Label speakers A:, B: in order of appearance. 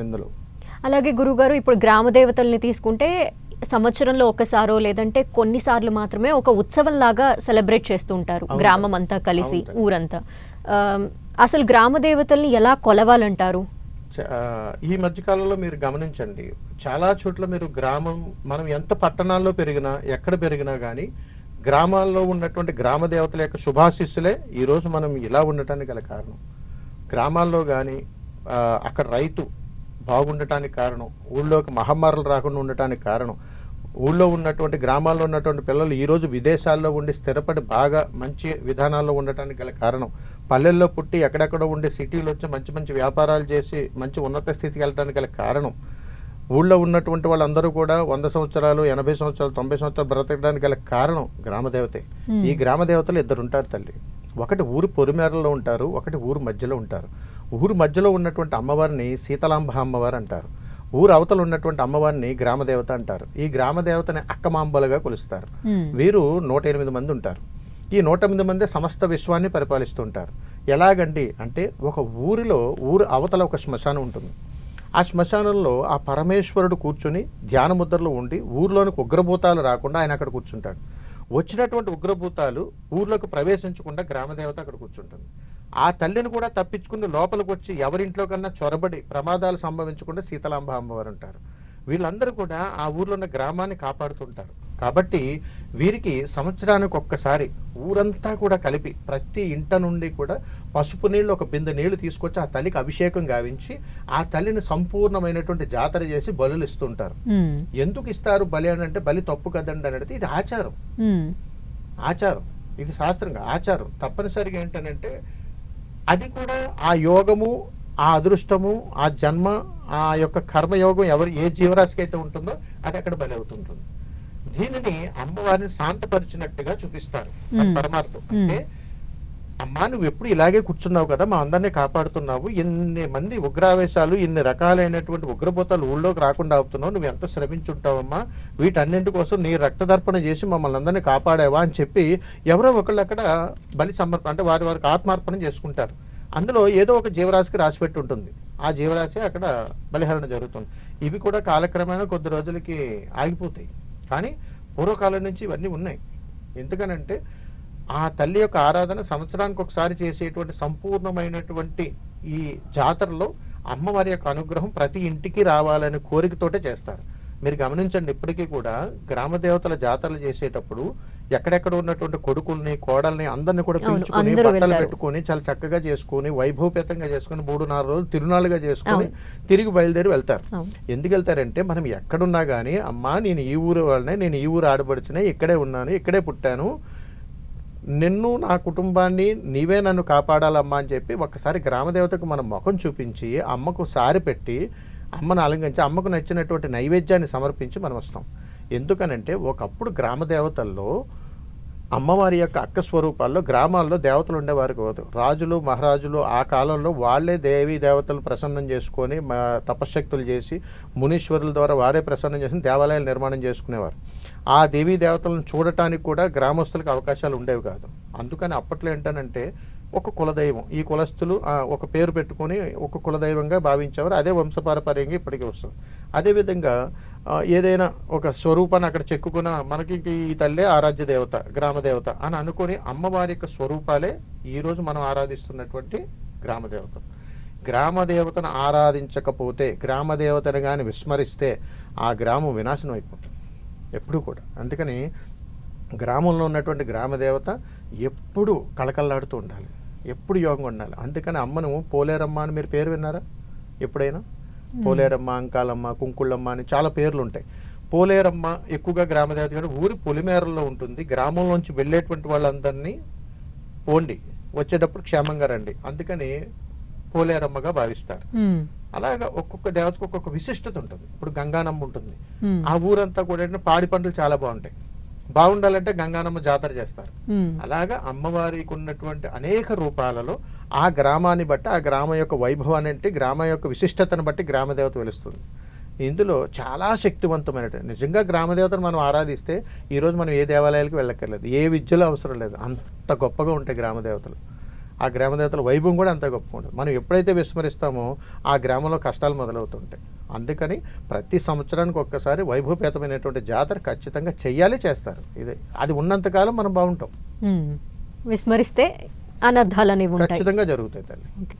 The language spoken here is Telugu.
A: ఇందులో
B: అలాగే గురుగారు ఇప్పుడు గ్రామ దేవతల్ని తీసుకుంటే సంవత్సరంలో ఒకసారో లేదంటే కొన్నిసార్లు మాత్రమే ఒక ఉత్సవం లాగా సెలబ్రేట్ చేస్తూ ఉంటారు. గ్రామం అంతా కలిసి. ఊరంతా. అసలు గ్రామ దేవతల్ని ఎలా కొలవాలంటారు?
A: ఈ మధ్యకాలంలో మీరు గమనించండి. చాలా చోట్ల మీరు గ్రామం మనం ఎంత పట్టణాల్లో పెరిగినా ఎక్కడ పెరిగినా కానీ గ్రామాల్లో ఉన్నటువంటి గ్రామ దేవతల యొక్క శుభాశిస్సులే ఈరోజు మనం ఇలా ఉండటానికి గల కారణం. గ్రామాల్లో కానీ అక్కడ రైతు బాగుండటానికి కారణం ఊళ్ళోకి మహమ్మారులు రాకుండా ఉండటానికి కారణం. ఊళ్ళో ఉన్నటువంటి గ్రామాల్లో ఉన్నటువంటి పిల్లలు ఈరోజు విదేశాల్లో ఉండి స్థిరపడి బాగా మంచి విధానాల్లో ఉండటానికి గల కారణం. పల్లెల్లో పుట్టి ఎక్కడెక్కడో ఉండి సిటీలో వచ్చి మంచి మంచి వ్యాపారాలు చేసి మంచి ఉన్నత స్థితికి వెళ్ళడానికి గల కారణం. ఊళ్ళో ఉన్నటువంటి వాళ్ళందరూ కూడా వంద సంవత్సరాలు ఎనభై సంవత్సరాలు తొంభై సంవత్సరాలు బ్రతకడానికి గల కారణం గ్రామదేవతే. ఈ గ్రామదేవతలు ఇద్దరు ఉంటారు తల్లి. ఒకటి ఊరు పొరిమేరలో ఉంటారు ఒకటి ఊరు మధ్యలో ఉంటారు. ఊరు మధ్యలో ఉన్నటువంటి అమ్మవారిని శీతలాంబ అమ్మవారు అంటారు. ఊరు అవతల ఉన్నటువంటి అమ్మవారిని గ్రామదేవత అంటారు. ఈ గ్రామదేవతని అక్కమాంబలుగా కొలుస్తారు. వీరు నూట ఎనిమిది మంది ఉంటారు. ఈ నూట ఎనిమిది మంది సమస్త విశ్వాన్ని పరిపాలిస్తుంటారు ఎలాగండి అంటే ఒక ఊరిలో ఊరు అవతల ఒక శ్మశానం ఉంటుంది. ఆ శ్మశానంలో ఆ పరమేశ్వరుడు కూర్చుని ధ్యాన ముద్రలో ఉండి ఊర్లోనికి ఉగ్రభూతాలు రాకుండా ఆయన అక్కడ కూర్చుంటాడు. వచ్చినటువంటి ఉగ్రభూతాలు ఊర్లోకి ప్రవేశించకుండా గ్రామదేవత అక్కడ కూర్చుంటుంది. ఆ తల్లిని కూడా తప్పించుకుని లోపలికి వచ్చి ఎవరింట్లో కన్నా చొరబడి ప్రమాదాలు సంభవించకుండా శీతలాంబ అమ్మవారు ఉంటారు. వీళ్ళందరూ కూడా ఆ ఊర్లో ఉన్న గ్రామాన్ని కాపాడుతుంటారు. కాబట్టి వీరికి సంవత్సరానికి ఒక్కసారి ఊరంతా కూడా కలిపి ప్రతి ఇంట నుండి కూడా పసుపు నీళ్ళు ఒక బిందె నీళ్ళు తీసుకొచ్చి ఆ తల్లికి అభిషేకం గావించి ఆ తల్లిని సంపూర్ణమైనటువంటి జాతర చేసి బలులు ఇస్తుంటారు. ఎందుకు ఇస్తారు బలి అని అంటే బలి తప్పు కదండి అని ఇది ఆచారం. ఆచారం. ఇది శాస్త్రంగా ఆచారం. తప్పనిసరిగా ఏంటనంటే అది కూడా ఆ యోగము ఆ అదృష్టము ఆ జన్మ ఆ యొక్క కర్మయోగం ఎవరు ఏ జీవరాశికి అయితే ఉంటుందో అది అక్కడ బలి అవుతుంటుంది దీనిని అమ్మవారిని శాంతపరిచినట్టుగా చూపిస్తారు. పరమార్థం. అంటే అమ్మా నువ్వు ఎప్పుడు ఇలాగే కూర్చున్నావు కదా మా అందరినీ కాపాడుతున్నావు. ఎన్ని మంది ఉగ్రావేశాలు ఇన్ని రకాలైనటువంటి ఉగ్రపోతాలు ఊళ్ళోకి రాకుండా అవుతున్నావు. నువ్వు ఎంత శ్రమించుంటావమ్మా? వీటన్నింటి కోసం నీ రక్తదర్పణ చేసి మమ్మల్ని అందరినీ కాపాడావా అని చెప్పి ఎవరో ఒకళ్ళు అక్కడ బలి సమర్పణ అంటే వారి వారికి ఆత్మార్పణ చేసుకుంటారు. అందులో ఏదో ఒక జీవరాశికి రాసిపెట్టి ఉంటుంది ఆ జీవరాశి అక్కడ బలిహరణ జరుగుతుంది. ఇవి కూడా కాలక్రమేణా కొద్ది రోజులకి ఆగిపోతాయి. కానీ పూర్వకాలం నుంచి ఇవన్నీ ఉన్నాయి. ఎందుకనంటే ఆ తల్లి యొక్క ఆరాధన సంవత్సరానికి ఒకసారి చేసేటువంటి సంపూర్ణమైనటువంటి ఈ జాతరలో అమ్మవారి యొక్క అనుగ్రహం ప్రతి ఇంటికి రావాలనే కోరికతోటే చేస్తారు మీరు గమనించండి ఇప్పటికీ కూడా గ్రామ దేవతల జాతరలు చేసేటప్పుడు ఎక్కడెక్కడ ఉన్నటువంటి కొడుకుల్ని కోడల్ని అందరిని కూడా పిలుచుకొని బట్టలు. పెట్టుకొని చాలా చక్కగా చేసుకొని వైభవపేతంగా చేసుకొని మూడు నాలుగు రోజులు తిరునాళ్ళుగా చేసుకొని. తిరిగి బయలుదేరి వెళ్తారు. ఎందుకు వెళ్తారంటే మనం ఎక్కడున్నా కానీ అమ్మా నేను ఈ ఊరు వాళ్ళనే నేను ఈ ఊరు ఆడపడిచినే ఇక్కడే ఉన్నాను ఇక్కడే పుట్టాను నిన్ను నా కుటుంబాన్ని నీవే నన్ను కాపాడాలమ్మా అని చెప్పి ఒక్కసారి గ్రామదేవతకు మనం ముఖం చూపించి అమ్మకు సారి పెట్టి అమ్మను అలంకరించి అమ్మకు నచ్చినటువంటి నైవేద్యాన్ని సమర్పించి మనం వస్తాం. ఎందుకనంటే ఒకప్పుడు గ్రామదేవతల్లో అమ్మవారి యొక్క అక్క స్వరూపాల్లో గ్రామాల్లో దేవతలు ఉండేవారు కాదు. రాజులు మహారాజులు ఆ కాలంలో వాళ్ళే దేవీ దేవతలు ప్రసన్నం చేసుకొని తపశ్శక్తులు చేసి మునీశ్వరుల ద్వారా వారే ప్రసన్నం చేసి దేవాలయాలు నిర్మాణం చేసుకునేవారు. ఆ దేవీ దేవతలను చూడటానికి కూడా గ్రామస్తులకు అవకాశాలు ఉండేవి కాదు. అందుకని అప్పట్లో ఏంటనంటే ఒక కులదైవం. ఈ కులస్తులు ఒక పేరు పెట్టుకొని ఒక కులదైవంగా భావించేవారు. అదే వంశపారపర్యంగా ఇప్పటికీ వస్తుంది. అదేవిధంగా ఏదైనా ఒక స్వరూపాన్ని అక్కడ చెక్కుకున్న మనకి ఈ తల్లే ఆరాధ్య దేవత గ్రామ దేవత అని అనుకొని అమ్మవారి యొక్క స్వరూపాలే ఈరోజు మనం ఆరాధిస్తున్నటువంటి గ్రామ దేవత. గ్రామ దేవతను ఆరాధించకపోతే గ్రామ దేవతను కానీ విస్మరిస్తే ఆ గ్రామం వినాశనం అయిపోతుంది. ఎప్పుడు కూడా. అందుకని గ్రామంలో ఉన్నటువంటి గ్రామ దేవత ఎప్పుడు కళకళలాడుతూ ఉండాలి. ఎప్పుడు యోగంగా ఉండాలి. అందుకని అమ్మను పోలేరమ్మ అని మీరు పేరు విన్నారా? ఎప్పుడైనా? పోలేరమ్మ అంకాలమ్మ కుంకుళ్ళమ్మ అని చాలా పేర్లు ఉంటాయి పోలేరమ్మ ఎక్కువగా గ్రామ దేవత కానీ ఊరి పొలిమేరల్లో ఉంటుంది. గ్రామంలోంచి వెళ్ళేటువంటి వాళ్ళందరినీ పోండి వచ్చేటప్పుడు క్షేమంగా రండి. అందుకని పోలేరమ్మగా భావిస్తారు. అలాగా ఒక్కొక్క దేవతకు ఒక్కొక్క విశిష్టత ఉంటుంది. ఇప్పుడు గంగానమ్మ ఉంటుంది. ఆ ఊరంతా కూడా పాడి పంటలు చాలా బాగుంటాయి. బాగుండాలంటే గంగానమ్మ జాతర చేస్తారు. అలాగా అమ్మవారికి ఉన్నటువంటి అనేక రూపాలలో ఆ గ్రామాన్ని బట్టి ఆ గ్రామం యొక్క వైభవాన్ని అంటే గ్రామం యొక్క విశిష్టతను బట్టి గ్రామదేవత వెలుస్తుంది. ఇందులో చాలా శక్తివంతమైన నిజంగా గ్రామదేవతను మనం ఆరాధిస్తే ఈరోజు మనం ఏ దేవాలయాలకు వెళ్ళక్కర్లేదు ఏ విద్యలో అవసరం లేదు అంత గొప్పగా ఉంటాయి గ్రామదేవతలు. ఆ గ్రామదేవతల వైభవం కూడా అంత గొప్పగా ఉంటుంది. మనం ఎప్పుడైతే విస్మరిస్తామో ఆ గ్రామంలో కష్టాలు మొదలవుతుంటాయి. అందుకని ప్రతి సంవత్సరానికి ఒక్కసారి వైభవపేతమైనటువంటి జాతర ఖచ్చితంగా చెయ్యాలి చేస్తారు. ఇది అది ఉన్నంతకాలం మనం బాగుంటాం.
B: విస్మరిస్తే అనర్థాలు అనేవి ఉంటాయి
A: ఖచ్చితంగా జరుగుతాయి తల్లి.